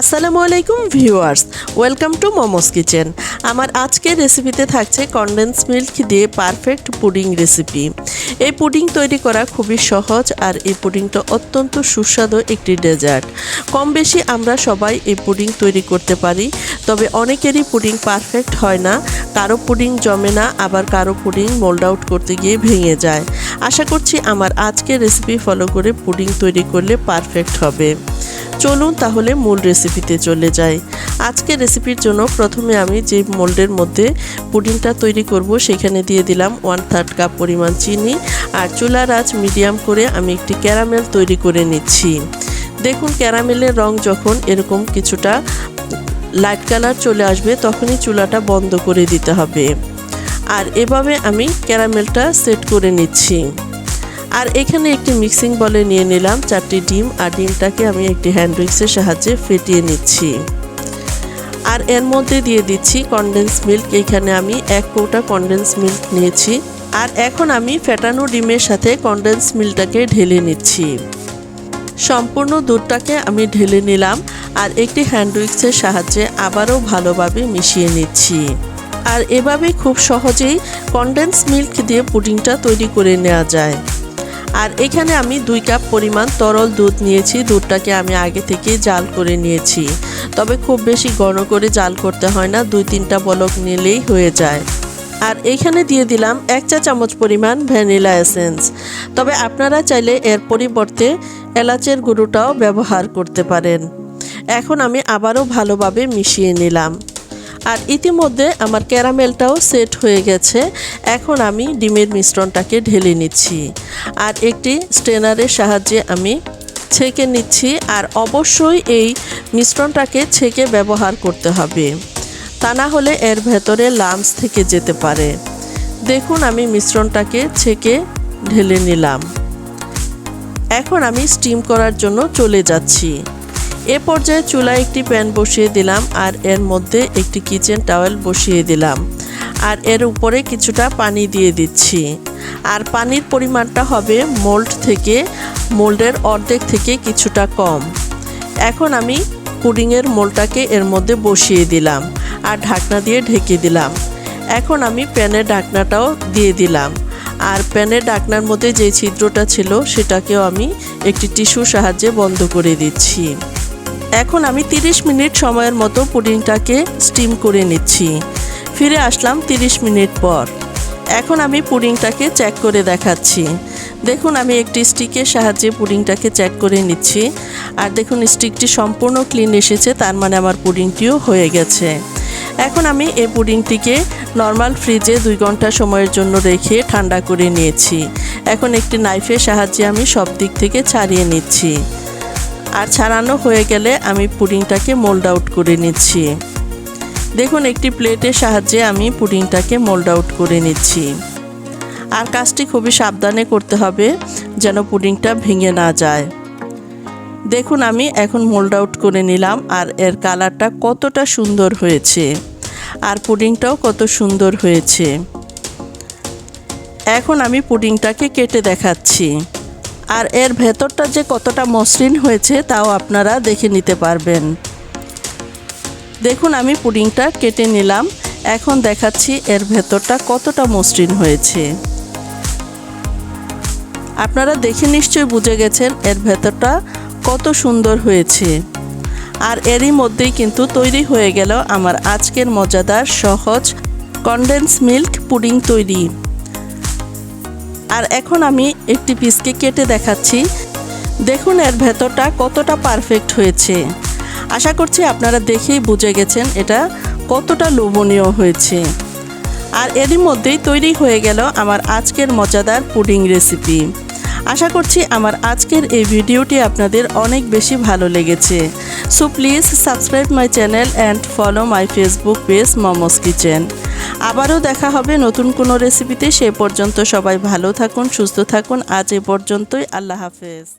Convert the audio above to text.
আসসালামু আলাইকুম viewers, welcome to Momos kitchen. আমার আজকের রেসিপিতে থাকছে কনডেন্স মিল্ক দিয়ে পারফেক্ট পুডিং রেসিপি এই পুডিং তৈরি করা খুবই সহজ আর এই পুডিংটা অত্যন্ত সুস্বাদু একটি ডেজার্ট কম বেশি আমরা সবাই এই পুডিং তৈরি করতে পারি, তবে অনেকেরই পুডিং পারফেক্ট হয় না। কারও পুডিং জমে না, আবার কারও পুডিং মোল্ড আউট করতে গিয়ে ভেঙে যায়। আশা করছি আমার আজকের রেসিপি ফলো করে পুডিং তৈরি করলে পারফেক্ট হবে। চলুন তাহলে মূল রেসিপিতে চলে যাই। আজকে রেসিপির জন্য প্রথমে আমি যে মোল্ডের মধ্যে পুডিংটা তৈরি করব, সেখানে দিয়ে দিলাম ওয়ান থার্ড কাপ পরিমাণ চিনি আর চুলার আঁচ মিডিয়াম করে আমি একটি ক্যারামেল তৈরি করে নিচ্ছি। দেখুন ক্যারামেলের রং যখন এরকম কিছুটা লাইট কালার চলে আসবে, তখনই চুলাটা বন্ধ করে দিতে হবে। আর এভাবে আমি ক্যারামেলটা সেট করে নিচ্ছি। আর এখানে একটি মিক্সিং বলে নিয়ে নিলাম। চারটি ডিম আর ডিমটাকে আমি একটি হ্যান্ড উইক্সের সাহায্যে ফেটিয়ে নিচ্ছি। আর এর মধ্যে দিয়ে দিচ্ছি কনডেন্স মিল্ক এখানে আমি এক কৌটা কনডেন্স মিল্ক নিয়েছি। আর এখন আমি ফেটানো ডিমের সাথে কনডেন্স মিল্কটাকে ঢেলে নিচ্ছি। সম্পূর্ণ দুধটাকে আমি ঢেলে নিলাম। আর একটি হ্যান্ড উইক্সের সাহায্যে আবারও ভালোভাবে মিশিয়ে নিচ্ছি। আর এভাবে খুব সহজেই কনডেন্স মিল্ক দিয়ে পুডিংটা তৈরি করে নেওয়া যায়। আর এখানে আমি দুই কাপ পরিমাণ তরল দুধ নিয়েছি। দুধটাকে আমি আগে থেকে জাল করে নিয়েছি। তবে খুব বেশি ঘন করে জাল করতে হয় না, দুই তিনটা বলক নিলেই হয়ে যায়। আর এখানে দিয়ে দিলাম এক চা চামচ পরিমাণ ভ্যানিলা এসেন্স। তবে আপনারা চাইলে এর পরিবর্তে এলাচের গুঁড়োটাও ব্যবহার করতে পারেন। এখন আমি আবারও ভালোভাবে মিশিয়ে নিলাম। আর ইতিমধ্যে আমার ক্যারামেলটাও সেট হয়ে গেছে। এখন আমি ডিমের মিশ্রণটাকে ঢেলে নিচ্ছি। আর একটি স্ট্রেনারের সাহায্যে আমি ছেঁকে নিচ্ছি আর অবশ্যই এই মিশ্রণটাকে ছেঁকে ব্যবহার করতে হবে। তা না হলে এর ভেতরে লামস থেকে যেতে পারে। দেখুন আমি মিশ্রণটাকে ছেঁকে ঢেলে নিলাম। এখন আমি স্টিম করার জন্য চলে যাচ্ছি। এ পর্যায়ে চুলায় একটি প্যান বসিয়ে দিলাম আর এর মধ্যে একটি কিচেন টাওয়েল বসিয়ে দিলাম। আর এর উপরে কিছুটা পানি দিয়ে দিচ্ছি। আর পানির পরিমাণটা হবে মোল্ড থেকে মোল্ডের অর্ধেক থেকে কিছুটা কম। এখন আমি পুডিংয়ের মোলটাকে এর মধ্যে বসিয়ে দিলাম আর ঢাকনা দিয়ে ঢেকে দিলাম। এখন আমি প্যানের ঢাকনাটাও দিয়ে দিলাম। আর প্যানের ঢাকনার মধ্যে যে ছিদ্রটা ছিল সেটাকেও আমি একটি টিস্যুর সাহায্যে বন্ধ করে দিচ্ছি। এখন আমি 30 মিনিট সময়ের মতো পুডিংটাকে স্টিম করে নিচ্ছি। ফিরে আসলাম 30 মিনিট পর। এখন আমি পুডিংটাকে চেক করে দেখাচ্ছি। দেখুন, আমি একটি স্টিকের সাহায্যে পুডিংটাকে চেক করে নিচ্ছি। আর দেখুন, স্টিকটি সম্পূর্ণ ক্লিন এসেছে, তার মানে আমার পুডিংটিও হয়ে গেছে। এখন আমি এই পুডিংটিকে নর্মাল ফ্রিজে দুই ঘণ্টা সময়ের জন্য রেখে ঠান্ডা করে নিয়েছি। এখন একটি নাইফের সাহায্যে আমি সব দিক থেকে ছাড়িয়ে নিচ্ছি। আর ছাড়ানো হয়ে গেলে আমি পুডিংটাকে মোল্ড আউট করে নিচ্ছি। দেখুন, একটি প্লেটের সাহায্যে আমি পুডিংটাকে মোল্ড আউট করে নিচ্ছি। আর কাজটি খুবই সাবধানে করতে হবে যেন পুডিংটা ভেঙে না যায়। দেখুন, আমি এখন মোল্ড আউট করে নিলাম আর এর কালারটা কতটা সুন্দর হয়েছে। আর পুডিংটাও কত সুন্দর হয়েছে। এখন আমি পুডিংটাকে কেটে দেখাচ্ছি। আর এর ভেতরটা যে কতটা মসৃণ হয়েছে তাও আপনারা দেখে নিতে পারবেন। দেখুন, আমি পুডিংটা কেটে নিলাম। এখন দেখাচ্ছি এর ভেতরটা কতটা মসৃণ হয়েছে। আপনারা দেখে নিশ্চয়ই বুঝে গেছেন এর ভেতরটা কত সুন্দর হয়েছে। আর এরই মধ্যেই কিন্তু তৈরি হয়ে গেল আমার আজকের মজাদার সহজ কনডেন্স মিল্ক পুডিং তৈরি। আর এখন আমি একটি পিসকে কেটে দেখাচ্ছি। দেখুন, এর ভেতরটা কতটা পারফেক্ট হয়েছে। আশা করছি আপনারা দেখেই বুঝে গেছেন এটা কতটা লোভনীয় হয়েছে। আর এরই মধ্যেই তৈরি হয়ে গেল আমার আজকের মজাদার পুডিং রেসিপি আশা করছি আমার আজকের এই ভিডিওটি আপনাদের অনেক বেশি ভালো লেগেছে। So please subscribe my channel and follow my Facebook page Momos kitchen আবারও দেখা হবে নতুন কোনো রেসিপিতে সে পর্যন্ত সবাই ভালো থাকুন, সুস্থ থাকুন। আজ এ পর্যন্তই। আল্লাহ হাফেজ।